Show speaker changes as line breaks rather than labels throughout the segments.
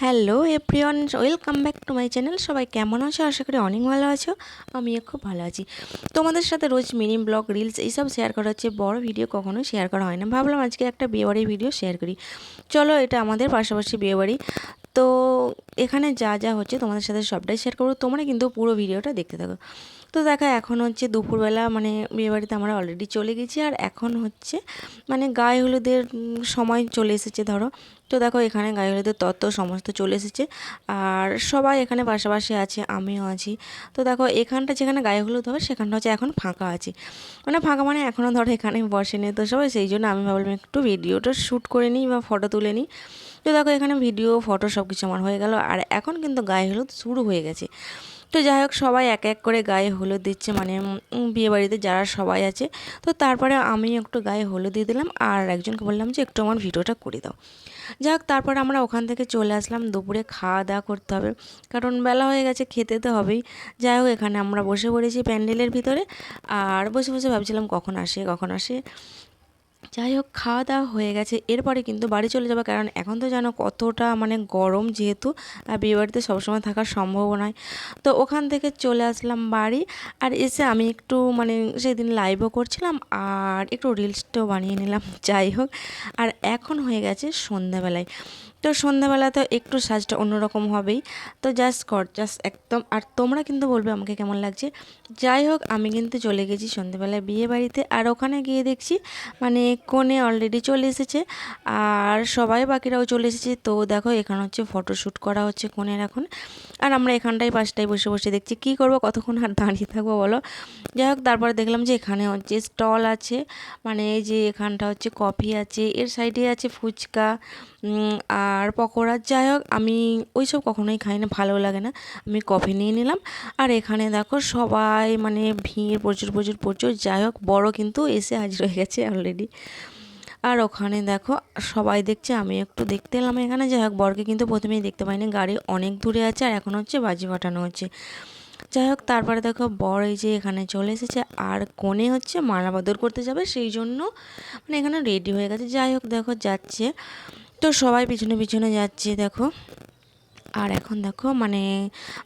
Hello everyone welcome back to my channel সবাই কেমন আছো? আশা করি অনেক ভালো আছো। আমিও খুব ভালো আছি। তোমাদের সাথে রোজ মিনি ব্লগ রিলস এইসব শেয়ার করা হচ্ছে। বড় ভিডিও কখনো শেয়ার করা হয় না। ভাবলাম আজকে একটা বিয়েবাড়ির ভিডিও শেয়ার করি। চলো, এটা আমাদের পাশাপাশি বিয়েবাড়ি। তো এখানে যা যা হচ্ছে তোমাদের সাথে সবটাই শেয়ার করব। তোমরা কিন্তু পুরো ভিডিওটা দেখতে থাকো। তো দেখা, এখন হচ্ছে দুপুরবেলা মানে বিয়েবাড়িতে আমরা অলরেডি চলে গেছি। আর এখন হচ্ছে মানে গায়ে হলুদের সময় চলে এসেছে, ধরো। তো দেখো, এখানে গায়ে হলুদের তত্ত্ব সমস্ত চলে এসেছে। আর সবাই এখানে পাশাপাশি আছে, আমিও আছি। তো দেখো, এখানটা যেখানে গায়ে হলুদ হবে, সেখানটা হচ্ছে এখন ফাঁকা আছে। মানে ফাঁকা মানে এখনও ধরো এখানে বসেনি তো সবাই, সেই জন্য আমি ভাবলাম একটু ভিডিওটা শ্যুট করে নিই বা ফটো তুলে নিই। তো দেখো, এখানে ভিডিও ফটো সব কিছু আমার হয়ে গেল। আর এখন কিন্তু গায়ে হলুদ শুরু হয়ে গেছে। তো যাই হোক, সবাই এক এক করে গায়ে হলুদ দিচ্ছে মানে বিয়েবাড়িতে যারা সবাই আছে, তো তারপরে আমি একটু গায়ে হলুদ দিয়ে দিলাম আর একজনকে বললাম যে, একটু আমার ভিডিওটা করে দাও। যাই হোক, তারপরে আমরা ওখান থেকে চলে আসলাম, দুপুরে খাওয়া দাওয়া করতে হবে, কারণ বেলা হয়ে গেছে, খেতে তো হবেই। যাই হোক, এখানে আমরা বসে পড়েছি প্যান্ডেলের ভিতরে, আর বসে বসে ভাবছিলাম কখন আসে কখন আসে। যাই হোক খাওয়া দাওয়া হয়ে গেছে। এরপরে কিন্তু বাড়ি চলে যাব, কারণ এখন তো জানো কতটা মানে গরম যেহেতু, আর বিয়েবাড়িতে সবসময় থাকা সম্ভব নয়। তো ওখান থেকে চলে আসলাম বাড়ি, আর এসে আমি একটু মানে সেদিন লাইভও করছিলাম, আর একটু রিলসটাও বানিয়ে নিলাম যাই হোক আর এখন হয়ে গেছে সন্ধ্যাবেলায় তো সন্ধ্যাবেলা তো একটু সাজটা অন্যরকম হবেই। তো জাস্ট কর জাস্ট একদম, আর তোমরা কিন্তু বলবে আমাকে কেমন লাগছে। যাই হোক আমি কিন্তু চলে গেছি সন্ধ্যাবেলায় বিয়ে বাড়িতে আর ওখানে গিয়ে দেখছি মানে কোণে অলরেডি চলে এসেছে। আর সবাই বাকিরাও চলে এসেছে। তো দেখো, এখানে হচ্ছে ফটোশ্যুট করা হচ্ছে কোণের এখন। আর আমরা এখানটাই পাশটায় বসে বসে দেখছি কি করব, কতক্ষণ আর দাঁড়িয়ে থাকব বলো। যাই হোক, তারপরে দেখলাম যে এখানে হচ্ছে স্টল আছে। মানে এই যে এখানটা হচ্ছে কফি আছে, এর সাইডে আছে ফুচকা। আর পকোড়ার যাই হোক, আমি ওই সব কখনোই খাই না, ভালো লাগে না। আমি কফি নিয়ে নিলাম। আর এখানে দেখো সবাই মানে ভিড়, প্রচুর প্রচুর প্রচুর। যাই হোক, বড় কিন্তু এসে হাজির হয়ে গেছে অলরেডি আর ওখানে দেখো সবাই দেখছে, আমি একটু দেখতে এলাম এখানে। যাই হোক, বরকে কিন্তু প্রথমেই দেখতে পাইনি। গাড়ি অনেক দূরে আছে আর এখন হচ্ছে বাজি ফাটানো হচ্ছে। যাই হোক, তারপরে দেখো বর এই যে এখানে চলে এসেছে। আর কোণে হচ্ছে মালা করতে যাবে, সেই জন্য মানে এখানে রেডি হয়ে গেছে। যাই হোক, দেখো যাচ্ছে। তো সবাই পিছনে পিছনে যাচ্ছে, দেখো। আর এখন দেখো মানে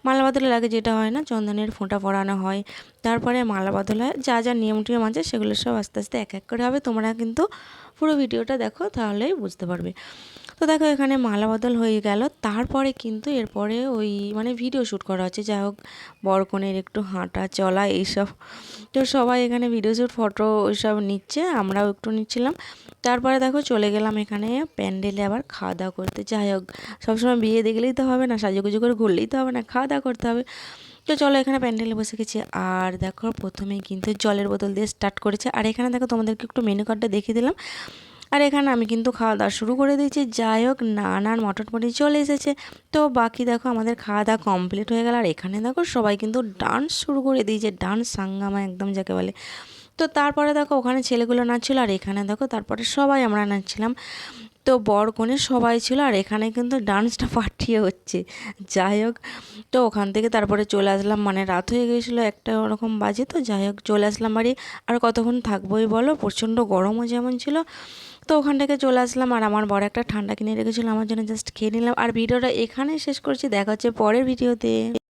মালা লাগে যেটা হয় না, চন্দনের ফোঁটা পরানো হয়, তারপরে মালা যা যা নিয়ম টিয়ম আছে, সেগুলো সব আস্তে আস্তে এক এক করে হবে। তোমরা কিন্তু পুরো ভিডিওটা দেখো, তাহলেই বুঝতে পারবে। তো দেখো এখানে মালা বদল হয়ে গেল। তারপরে কিন্তু এরপরে ওই মানে ভিডিও শ্যুট করা হচ্ছে। যাই হোক, বরকনের একটু হাঁটা চলা এইসব। তো সবাই এখানে ভিডিও শ্যুট ফটো ওইসব নিচ্ছে, আমরাও একটু নিচ্ছিলাম। তারপরে দেখো চলে গেলাম এখানে প্যান্ডেলে আবার খাওয়া দাওয়া করতে। যাই হোক, সবসময় বিয়ে দেখলেই তো হবে না, সাজুগুজু করে ঘুরলেই তো হবে না, খাওয়া দাওয়া করতে হবে। তো চলো এখানে প্যান্ডেলে বসে গেছি। আর দেখো, প্রথমেই কিন্তু জলের বোতল দিয়ে স্টার্ট করেছে। আর এখানে দেখো তোমাদেরকে একটু মেনু কার্ডটা দেখিয়ে দিলাম। আর এখানে আমি কিন্তু খাওয়া দাওয়া শুরু করে দিয়েছি। যাই হোক নান আর মটর পনির চলে এসেছে। তো বাকি দেখো, আমাদের খাওয়া দাওয়া কমপ্লিট হয়ে গেল। আর এখানে দেখো, সবাই কিন্তু ডান্স শুরু করে দিয়েছে। ডান্স সাঙ্গামা একদম যাকে বলে। তো তারপরে দেখো, ওখানে ছেলেগুলো নাচছিল। আর এখানে দেখো, তারপরে সবাই আমরা নাচছিলাম। তো বর কনে সবাই ছিল। আর এখানে কিন্তু ডান্সটা পাঠিয়ে হচ্ছে। যাই হোক, তো ওখান থেকে তারপরে চলে আসলাম। মানে রাত হয়ে গিয়েছিল একটা ওরকম বাজে। তো যাই হোক, চলে আসলাম বাড়ি। আর কতক্ষণ থাকবোই বলো, প্রচণ্ড গরমও যেমন ছিল। তো ওখান থেকে চলে আসলাম আর আমার বড় একটা ঠান্ডা কিনে রেখেছিল, আমার জন্য জাস্ট খেয়ে নিলাম। আর ভিডিওটা এখানে শেষ করছি, দেখা হচ্ছে পরের ভিডিওতে।